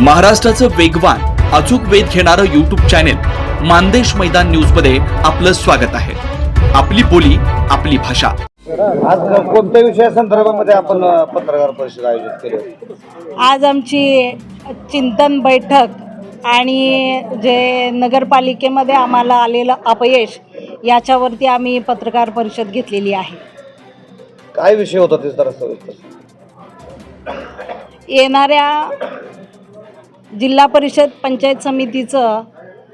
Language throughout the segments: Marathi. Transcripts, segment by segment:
महाराष्ट्राचं वेगवान अचूक वेध घेणारं युट्यूब चॅनेल मानदेश मैदान न्यूजमध्ये आपलं स्वागत आहे. आपली बोली आपली भाषा. आज कोणत्या विषयासंदर्भामध्ये आपण अ, पत्रकार परिषद आयोजित केली होती? आज आमची चिंतन बैठक आणि जे नगरपालिकेमध्ये आम्हाला आलेलं अपयश याच्यावरती आम्ही पत्रकार परिषद घेतलेली आहे. काय विषय होता ते जरा सविस्तर येणाऱ्या जिल्हा परिषद पंचायत समितीचं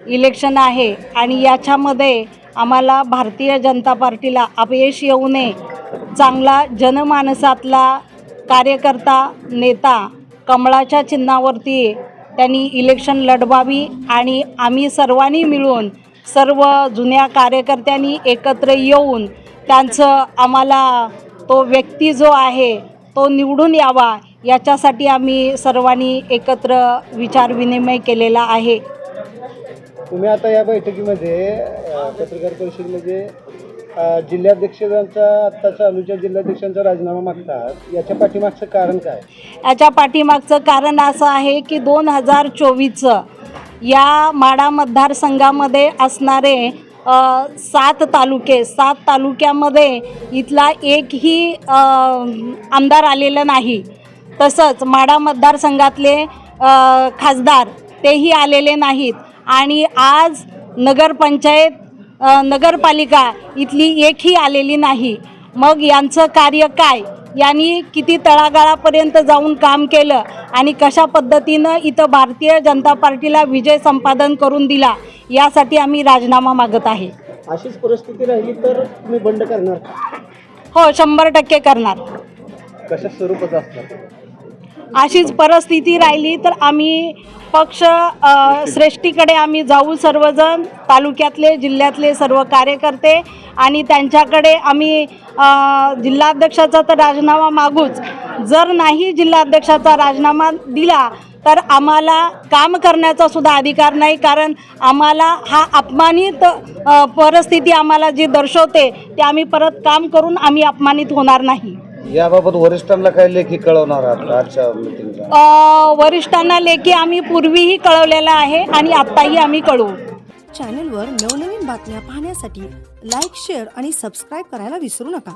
इलेक्शन आहे आणि याच्यामध्ये आम्हाला भारतीय जनता पार्टीला अपयश येऊ नये चांगला जनमानसातला कार्यकर्ता नेता कमळाच्या चिन्हावरती त्यांनी इलेक्शन लढवावी आणि आम्ही सर्वांनी मिळून सर्व जुन्या कार्यकर्त्यांनी एकत्र येऊन त्यांचं आम्हाला तो व्यक्ती जो आहे तो निवडून यावा याच्यासाठी आम्ही सर्वांनी एकत्र विचारविनिमय केलेला आहे. तुम्ही आता या बैठकीमध्ये पत्रकार परिषदेमध्ये अ, जिल्हाध्यक्षांचा आत्ता चालूच्या जिल्हाध्यक्षांचा राजीनामा मागतात. याच्या पाठीमागचं कारण काय? याच्या पाठीमागचं कारण असं आहे की दोन हजार चोवीसचं या माडा मतदारसंघामध्ये असणारे सात तालुके सात तालुक्यामध्ये इथला एकही आमदार आलेला नाही. तसंच माडा मतदारसंघातले खासदार तेही आलेले नाहीत. आणि आज नगरपंचायत नगरपालिका इथली एकही आलेली नाही. मग यांचं कार्य काय? यांनी किती तळागाळापर्यंत जाऊन काम केलं आणि कशा पद्धतीनं इथं भारतीय जनता पार्टीला विजय संपादन करून दिला यासाठी आम्ही राजीनामा मागत आहे. अशीच परिस्थिती राहिली तर तुम्ही बंड करणार? हो शंभर टक्के करणार. कशा स्वरूपाचं असणार? अशीच परिस्थिती राहिली तर आम्ही पक्ष श्रेष्ठीकडे आम्ही जाऊ सर्वजण तालुक्यातले जिल्ह्यातले सर्व कार्यकर्ते आणि त्यांच्याकडे आम्ही जिल्हाध्यक्षाचा तर राजीनामा मागूच. जर नाही जिल्हाध्यक्षाचा राजीनामा दिला तर आम्हाला काम करण्याचा सुद्धा अधिकार नाही कारण आम्हाला हा अपमानित परिस्थिती आम्हाला जी दर्शवते ते आम्ही परत काम करून आम्ही अपमानित होणार नाही. याबाबत वरिष्ठांना काय लेखी कळवणार आहात आजच्या मिटिंगला अ, वरिष्ठांना लेखी आम्ही पूर्वीही कळवलेलं आहे आणि आत्ताही आम्ही कळवू. चॅनलवर नवनवीन बातम्या पाहण्यासाठी लाईक शेअर आणि सबस्क्राईब करायला विसरू नका.